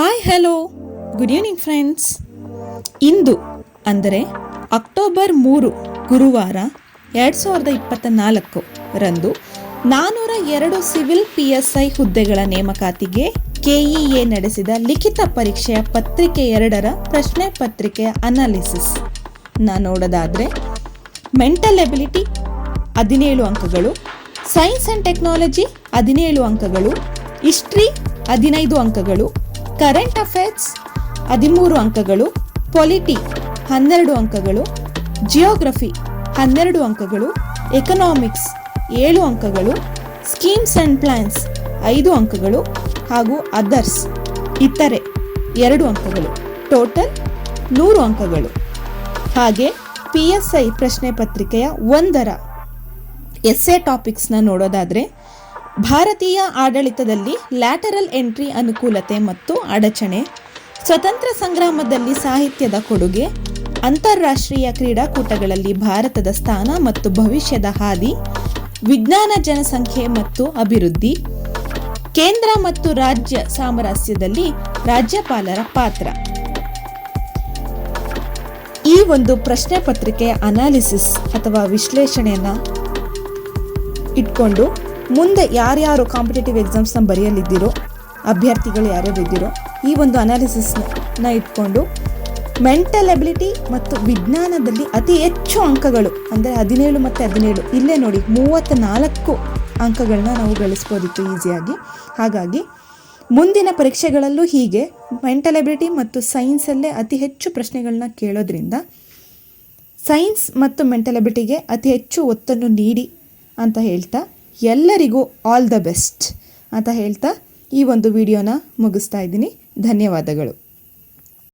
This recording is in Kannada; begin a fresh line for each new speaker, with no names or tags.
Hi hello good evening friends ಇಂದು, ಅಂದರೆ ಅಕ್ಟೋಬರ್ ಮೂರು, ಗುರುವಾರ ಎರಡು ಸಾವಿರದ ಇಪ್ಪತ್ತ ನಾಲ್ಕು ರಂದು ನಾನ್ನೂರ ಎರಡು ಸಿವಿಲ್ ಪಿ ಎಸ್ ಐ ಹುದ್ದೆಗಳ ನೇಮಕಾತಿಗೆ ಕೆಇಎ ನಡೆಸಿದ ಲಿಖಿತ ಪರೀಕ್ಷೆಯ ಪತ್ರಿಕೆ ಎರಡರ ಪ್ರಶ್ನೆ ಪತ್ರಿಕೆಯ ಅನಾಲಿಸಿಸ್ ನಾನು ನೋಡೋದಾದರೆ ಮೆಂಟಲ್ ಎಬಿಲಿಟಿ ಹದಿನೇಳು ಅಂಕಗಳು ಸೈನ್ಸ್ ಆ್ಯಂಡ್ ಟೆಕ್ನಾಲಜಿ ಹದಿನೇಳು ಅಂಕಗಳು ಹಿಸ್ಟ್ರಿ ಹದಿನೈದು ಅಂಕಗಳು ಕರೆಂಟ್ ಅಫೇರ್ಸ್ ಹದಿಮೂರು ಅಂಕಗಳು, ಪೊಲಿಟಿ ಹನ್ನೆರಡು ಅಂಕಗಳು, ಜಿಯೋಗ್ರಫಿ ಹನ್ನೆರಡು ಅಂಕಗಳು, ಎಕನಾಮಿಕ್ಸ್ ಏಳು ಅಂಕಗಳು, ಸ್ಕೀಮ್ಸ್ ಆ್ಯಂಡ್ ಪ್ಲ್ಯಾನ್ಸ್ ಐದು ಅಂಕಗಳು ಹಾಗೂ ಅದರ್ಸ್ ಇತರೆ ಎರಡು ಅಂಕಗಳು. ಟೋಟಲ್ ನೂರು ಅಂಕಗಳು. ಹಾಗೆ ಪಿ ಎಸ್ ಐ ಪ್ರಶ್ನೆ ಪತ್ರಿಕೆಯ ಒಂದರ ಎಸ್ಸೆ ಟಾಪಿಕ್ಸ್ನ ನೋಡೋದಾದರೆ ಭಾರತೀಯ ಆಡಳಿತದಲ್ಲಿ ಲ್ಯಾಟರಲ್ ಎಂಟ್ರಿ ಅನುಕೂಲತೆ ಮತ್ತು ಅಡಚಣೆ, ಸ್ವತಂತ್ರ ಸಂಗ್ರಾಮದಲ್ಲಿ ಸಾಹಿತ್ಯದ ಕೊಡುಗೆ, ಅಂತಾರಾಷ್ಟ್ರೀಯ ಕ್ರೀಡಾಕೂಟಗಳಲ್ಲಿ ಭಾರತದ ಸ್ಥಾನ ಮತ್ತು ಭವಿಷ್ಯದ ಹಾದಿ, ವಿಜ್ಞಾನ ಜನಸಂಖ್ಯೆ ಮತ್ತು ಅಭಿವೃದ್ಧಿ, ಕೇಂದ್ರ ಮತ್ತು ರಾಜ್ಯ ಸಾಮರಸ್ಯದಲ್ಲಿ ರಾಜ್ಯಪಾಲರ ಪಾತ್ರ. ಈ ಒಂದು ಪ್ರಶ್ನೆ ಪತ್ರಿಕೆಯ ಅನಾಲಿಸಿಸ್ ಅಥವಾ ವಿಶ್ಲೇಷಣೆಯನ್ನು ಇಟ್ಕೊಂಡು ಮುಂದೆ ಯಾರ್ಯಾರು ಕಾಂಪಿಟೇಟಿವ್ ಎಕ್ಸಾಮ್ಸ್ನ ಬರೆಯಲಿದ್ದೀರೋ, ಅಭ್ಯರ್ಥಿಗಳು ಯಾರ್ಯಾರು ಇದ್ದೀರೋ ಈ ಒಂದು ಅನಾಲಿಸಿಸ್ನ ಇಟ್ಕೊಂಡು ಮೆಂಟಲ್ ಎಬಿಲಿಟಿ ಮತ್ತು ವಿಜ್ಞಾನದಲ್ಲಿ ಅತಿ ಹೆಚ್ಚು ಅಂಕಗಳು, ಅಂದರೆ ಹದಿನೇಳು ಮತ್ತು ಹದಿನೇಳು, ಇಲ್ಲೇ ನೋಡಿ ಮೂವತ್ತ ನಾಲ್ಕು ಅಂಕಗಳನ್ನ ನಾವು ಗಳಿಸ್ಬೋದಿತ್ತು ಈಸಿಯಾಗಿ ಹಾಗಾಗಿ ಮುಂದಿನ ಪರೀಕ್ಷೆಗಳಲ್ಲೂ ಹೀಗೆ ಮೆಂಟಲ್ ಎಬಿಲಿಟಿ ಮತ್ತು ಸೈನ್ಸಲ್ಲೇ ಅತಿ ಹೆಚ್ಚು ಪ್ರಶ್ನೆಗಳನ್ನ ಕೇಳೋದ್ರಿಂದ ಸೈನ್ಸ್ ಮತ್ತು ಮೆಂಟಲ್ ಎಬಿಲಿಟಿಗೆ ಅತಿ ಹೆಚ್ಚು ಒತ್ತನ್ನು ನೀಡಿ ಅಂತ ಹೇಳ್ತಾ ಎಲ್ಲರಿಗೂ ಆಲ್ ದ ಬೆಸ್ಟ್ ಅಂತ ಹೇಳ್ತಾ ಈ ಒಂದು ವಿಡಿಯೋನ ಮುಗಿಸ್ತಾ ಇದ್ದೀನಿ. ಧನ್ಯವಾದಗಳು.